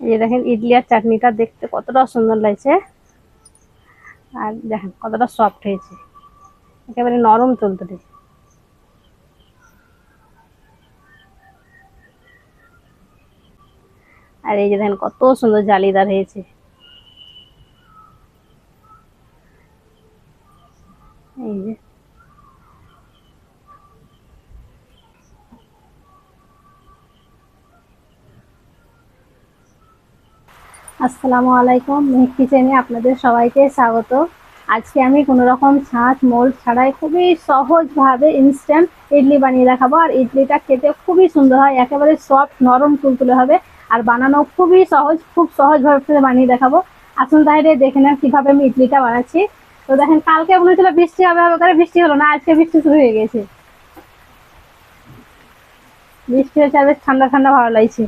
এই দেখেন ইডলি আর চাটনিটা দেখতে কতটা সুন্দর লাগছে। আর দেখেন কতটা সফট হয়েছে। একেবারে নরম তুলতুলে আর এই যে দেখেন কত সুন্দর জালিদার হয়েছে। এই যে আসসালামু আলাইকুম মেহেক কিচেনে আপনাদের সবাইকে স্বাগত। আজকে আমি কোনো রকম ছাঁচ, মোল্ড ছাড়াই খুবই সহজভাবে ইনস্ট্যান্ট ইডলি বানিয়ে দেখাবো। আর ইডলিটা খেতে খুবই সুন্দর হয়, একেবারে সফট নরম, তুলতুলে হবে। আর বানানো খুবই সহজ, খুব সহজভাবে বানিয়ে দেখাবো। আসুন তাহলে দেখে নেন কীভাবে আমি ইডলিটা বানাচ্ছি। তো দেখেন, কালকে মনে বৃষ্টি হবে হবে করে বৃষ্টি হলো না, আজকে বৃষ্টি শুরু হয়ে গেছে। বৃষ্টি হচ্ছে আর বেশ ঠান্ডা ঠান্ডা ভালো লাগছে।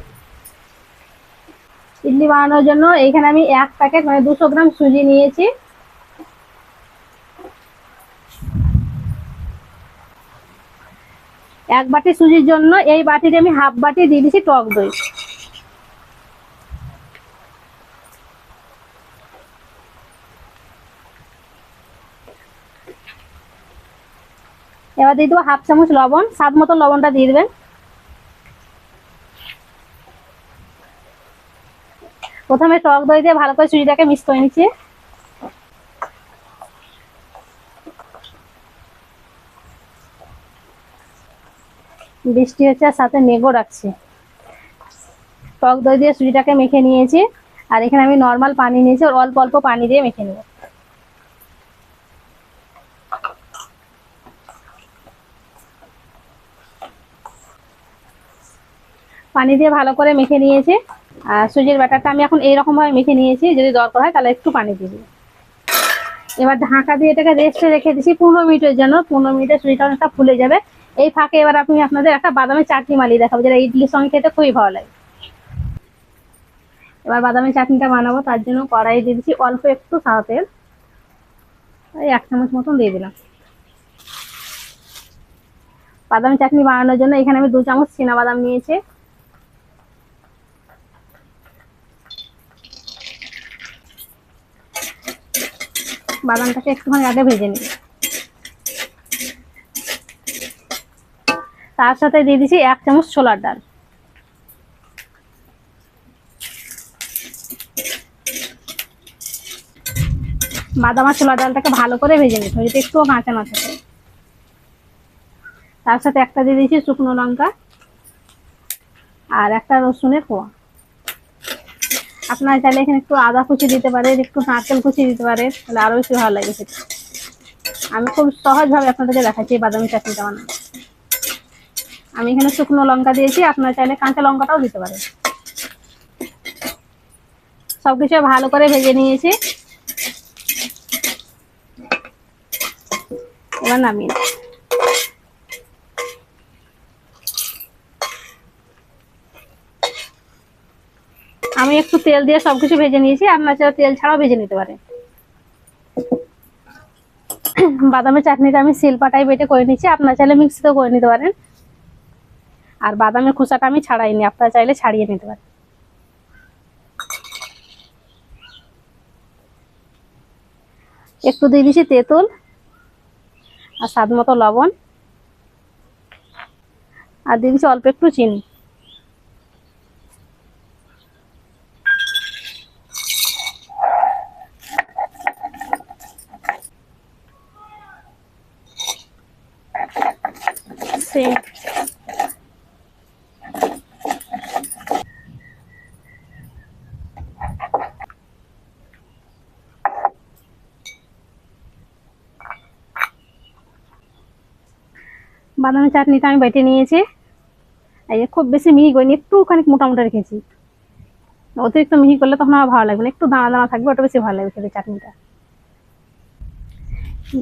ইডলি বানানোর জন্য এইখানে আমি এক প্যাকেট মানে দুশো গ্রাম সুজি নিয়েছি। এক বাটি সুজির জন্য এই বাটিতে আমি হাফ বাটি দিয়ে দিচ্ছি টক দই। এবার দিয়ে দেবো হাফ চামচ লবণ, স্বাদ মতো লবণটা দিয়ে দেবেন। প্রথমে টক দই দিয়ে ভালো করে সুজিটাকে মিক্স করে নিচ্ছি। বৃষ্টি হচ্ছে আর সাথে মেঘও রাখছে টক দই দিয়ে সুজিটাকে মেখে নিয়েছি। আর এখানে আমি নর্মাল পানি নিয়েছি আর অল্প অল্প পানি দিয়ে মেখে নেব। পানি দিয়ে ভালো করে মেখে নিয়েছি। সুজির ব্যাটারটা আমি এখন এইরকম ভাবে মেখে নিয়েছি, যদি দরকার হয় তাহলে একটু পানি দিই এবার ঢাকা দিয়ে এটাকে রেস্টে রেখে দিচ্ছি পনেরো মিনিটের জন্য, পনেরো মিনিটে সুজিটা অনেকটা ফুলে যাবে। এই ফাঁকে এবার আপনি আপনাদের একটা বাদামের চাটনি মালিয়ে দেখাবো, যেটা ইডলির সঙ্গে খেতে খুবই ভালো লাগে। এবার বাদামের চাটনিটা বানাবো, তার জন্য কড়াই দিয়ে দিচ্ছি অল্প একটু সাদা তেল। এই এক চামচ মতন দিয়ে দিলাম। বাদামের চাটনি বানানোর জন্য এখানে আমি দু চামচ বাদাম নিয়েছি। বাদামটাকে একটুখানি আগে ভেজে নিই তার সাথে দিয়ে দিচ্ছি এক চামচ ছোলার ডাল। বাদাম আর ছোলার ডালটাকে ভালো করে ভেজে নিতে হবে, যাতে একটুও কাঁচা না থাকে। তার সাথে একটা দিয়ে দিয়েছি শুকনো লঙ্কা আর একটা রসুনের কোয়া। আপনারা চাইলে এখানে একটু আদা কুচি দিতে পারেন, একটু নারকেল কুচি দিতে পারেন, তাহলে আরও বেশি ভালো লাগে সেটা আমি খুব সহজভাবে আপনাদেরকে দেখাচ্ছি এই বাদামি চাটনিটা বানানো আমি এখানে শুকনো লঙ্কা দিয়েছি, আপনারা চাইলে কাঁচা লঙ্কাটাও দিতে পারেন। সবকিছু ভালো করে ভেজে নিয়েছি। এবার নামিয়ে একটু তেল দিয়ে সবকিছু ভেজে নিয়েছি আপনার চাইলে তেল ছাড়াও ভেজে নিতে পারেন বাদামের চাটনিটা আমি শিলপাটাই বেটে করে নিচ্ছি আপনার চাইলে মিক্সিতেও করে নিতে পারেন। আর বাদামের খোসাটা আমি ছাড়াইনি, আপনারা চাইলে ছাড়িয়ে নিতে পারেন। একটু দিয়ে দিচ্ছি তেঁতুল আর স্বাদ মতো লবণ। আর দিয়ে দিচ্ছি অল্প একটু চিনি। সেই বাদামের চাটনিটা আমি বেটে নিয়েছি। এই খুব বেশি মিহি করিনি একটুখানি মোটামুটি রেখেছি। অতিরিক্ত মিহি করলে তখন আমার ভালো লাগবে না, একটু দানা দানা থাকবে, ওটা বেশি ভালো লাগবে খেতে চাটনিটা।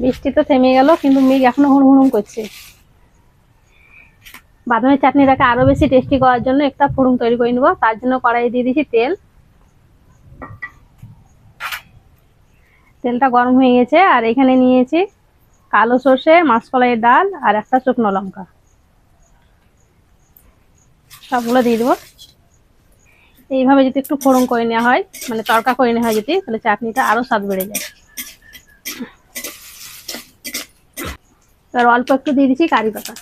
বৃষ্টি তো থেমে গেল, কিন্তু মেঘ এখনও হুড় হুড়ুম করছে। বাদামের চাটনিটাকে আরও বেশি টেস্টি করার জন্য একটা ফুড়ুং তৈরি করে নেব। তার জন্য কড়াই দিয়ে দিয়েছি তেল। তেলটা গরম হয়ে গেছে, আর এখানে নিয়েছি কালো সর্ষে মাসকলাইয়ের ডাল, আর একটা শুকনো লঙ্কা। সবগুলো দিয়ে দেবো। এইভাবে যদি একটু ফোড়ন করে নেওয়া হয় মানে তড়কা করে নেওয়া হয় যদি, তাহলে চাটনিটা আরও স্বাদ বেড়ে যায়। এবার অল্প একটু দিয়ে দিচ্ছি কারি পাতা।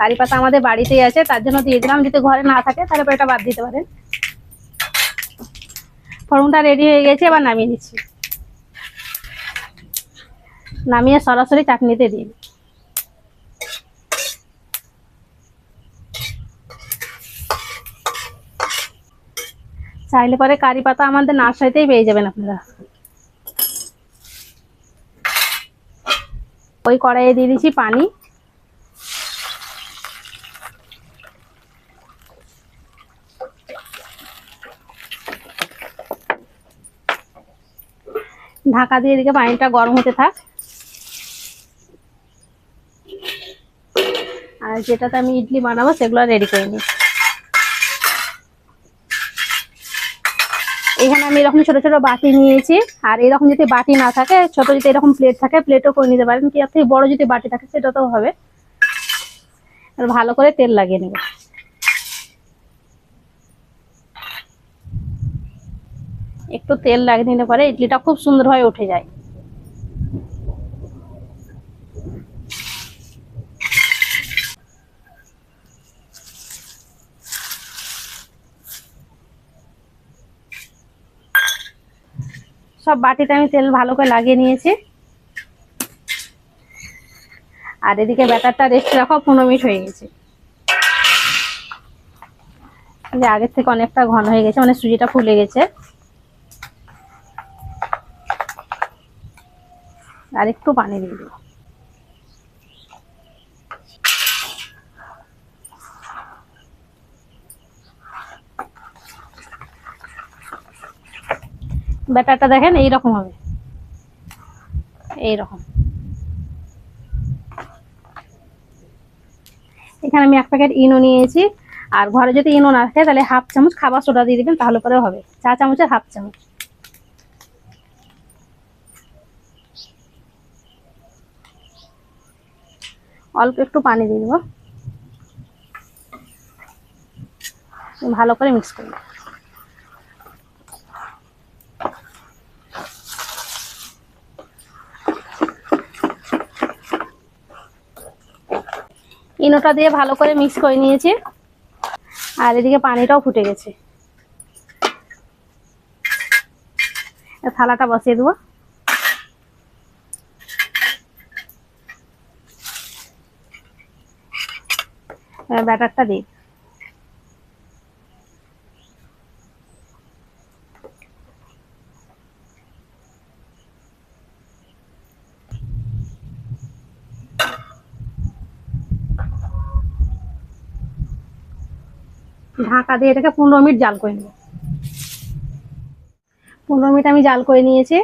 কারি পাতা আমাদের বাড়িতেই আছে, তার জন্য দিয়ে দিলাম। যদি ঘরে না থাকে, তাহলে এটা বাদ দিতে পারেন। ফোড়নটা রেডি হয়ে গেছে, এবার নামিয়ে নিচ্ছি। নামিয়ে সরাসরি চাটনিতে দিন চাইলে পরে কারি পাতা আমাদের নার্সারিতেই পেয়ে যাবেন আপনারা। ওই কড়াইয়ে দিয়ে দিচ্ছি পানি। ঢাকা দিয়ে এদিকে পানিটা গরম হতে থাক। আর যেটাতে আমি ইডলি বানাবো, সেগুলো রেডি করে নিই। এখানে আমি এরকম ছোট ছোট বাটি নিয়েছি। আর এরকম যদি বাটি না থাকে, ছোট যদি এরকম প্লেট থাকে প্লেটও করে নিতে পারেন। কি থেকে বড় যদি বাটি থাকে, সেটাতেও হবে। আর ভালো করে তেল লাগিয়ে নেব। একটু তেল লাগিয়ে নিলে পরে ইডলিটা খুব সুন্দর হয়ে উঠে যায়। সব বাটিতে আমি তেল ভালো করে লাগিয়ে নিয়েছি। আর এদিকে ব্যাটারটা রেস্ট রাখা, পনেরো মিনিট হয়ে গেছে। আগের থেকে অনেকটা ঘন হয়ে গেছে মানে সুজিটা ফুলে গেছে। আর একটু পানি দিয়ে দেবো ব্যাটারটা দেখেন, এইরকম হবে। এইরকম। এখানে আমি এক প্যাকেট ইনো নিয়েছি, আর ঘরে যদি ইনো না থাকে, তাহলে হাফ চামচ খাবার সোডা দিয়ে দিবেন, তাহলে পরেও হবে। চা চামচের হাফ চামচ। অল্প একটু পানি দিয়ে দেবো। ভালো করে মিক্স করব ইনোটা দিয়ে ভালো করে মিক্স করে নিয়েছি। আর এদিকে পানিটাও ফুটে গেছে। থালাটা বসিয়ে দেবো। এবার ব্যাটারটা দিই ঢাকা দিয়ে এটাকে পনেরো মিনিট জাল করে নেব। পনেরো মিনিট আমি জাল করে নিয়েছি।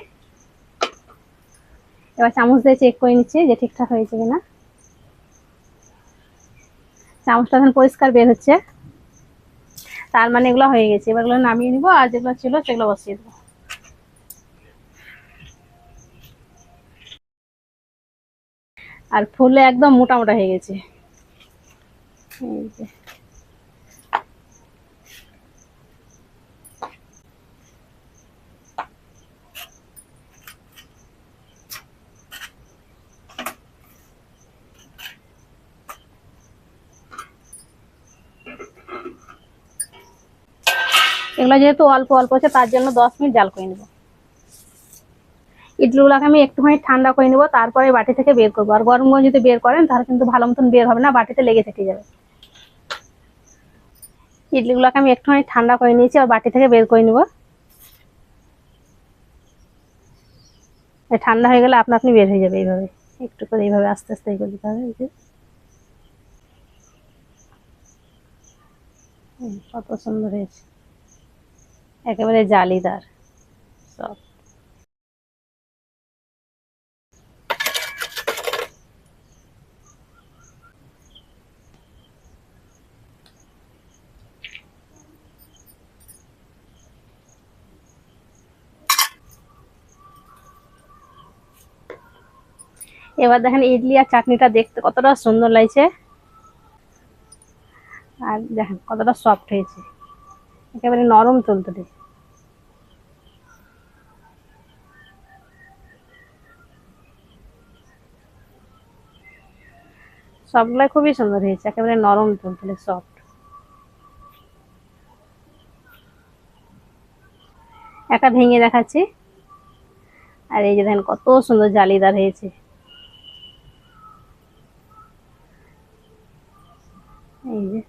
এবার চামচ দিয়ে চেক করে নিচ্ছি যে ঠিকঠাক হয়েছে কিনা। চামচটা এখন পরিষ্কার বের হচ্ছে। তার মানে এগুলো হয়ে গেছে। এবার এগুলো নামিয়ে নিবো আর যেগুলো ছিল সেগুলো বসিয়ে দেবো। আর ফুলে একদম মোটা মোটা হয়ে গেছে। এই যে। এগুলো যেহেতু অল্প অল্প আছে, তার জন্য দশ মিনিট জাল করে নেব। ইডলিগুলোকে আমি একটুখানি ঠান্ডা করে নেব, তারপরে বাটি থেকে বের করব। আর গরম গরম যদি বের করেন, তাহলে কিন্তু ভালো মতন বের হবে না, বাটিতে লেগে থেকে যাবে। ইডলিগুলোকে আমি একটুখানি ঠান্ডা করে নিয়েছি, আর বাটি থেকে বের করে নেব। ঠান্ডা হয়ে গেলে আপনা আপনি বের হয়ে যাবে এইভাবে। একটু করে এইভাবে আস্তে আস্তে এগিয়ে দিতে হবে যে। কত সুন্দর হয়েছে। একেবারে জালিদার। সব। এবার দেখেন ইডলি আর চাটনিটা দেখতে কতটা সুন্দর লাগছে। আর দেখেন কতটা সফট হয়েছে। একেবারে নরম চলতে সবগুলাই খুবই সুন্দর হয়েছে, একেবারে নরম তুলতুলে সফট একটা ভেঙে দেখাচ্ছি। আর এই যে দেখেন কত সুন্দর জালিদার হয়েছে। এই যে।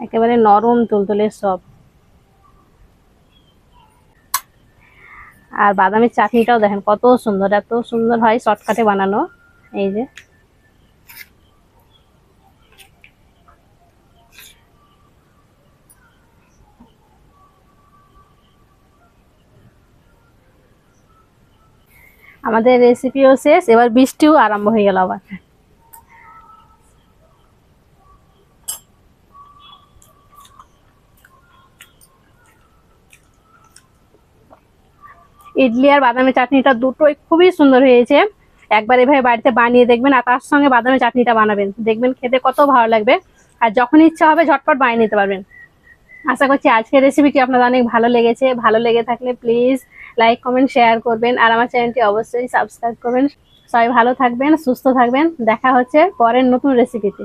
একেবারে নরম তুলতুলে সব আর বাদামের চাটনিটাও দেখেন কত সুন্দর, এত সুন্দর হয় শর্টকাটে বানানো। এই যে। আমাদের রেসিপিও শেষ, এবার বৃষ্টিও আরম্ভ হয়ে গেল আবার। ইডলি আর বাদামের চাটনিটা দুটোই খুবই সুন্দর হয়েছে। একবার এভাবে বাড়িতে বানিয়ে দেখবেন আর তার সঙ্গে বাদামের চাটনিটা বানাবেন। দেখবেন খেতে কত ভালো লাগবে। আর যখন ইচ্ছা হবে ঝটপট বানিয়ে নিতে পারবেন। আশা করছি আজকের রেসিপিটি আপনাদের অনেক ভালো লেগেছে। ভালো লেগে থাকলে প্লিজ লাইক কমেন্ট শেয়ার করবেন। আর আমার চ্যানেলটি অবশ্যই সাবস্ক্রাইব করবেন। সবাই ভালো থাকবেন, সুস্থ থাকবেন। দেখা হচ্ছে পরের নতুন রেসিপিতে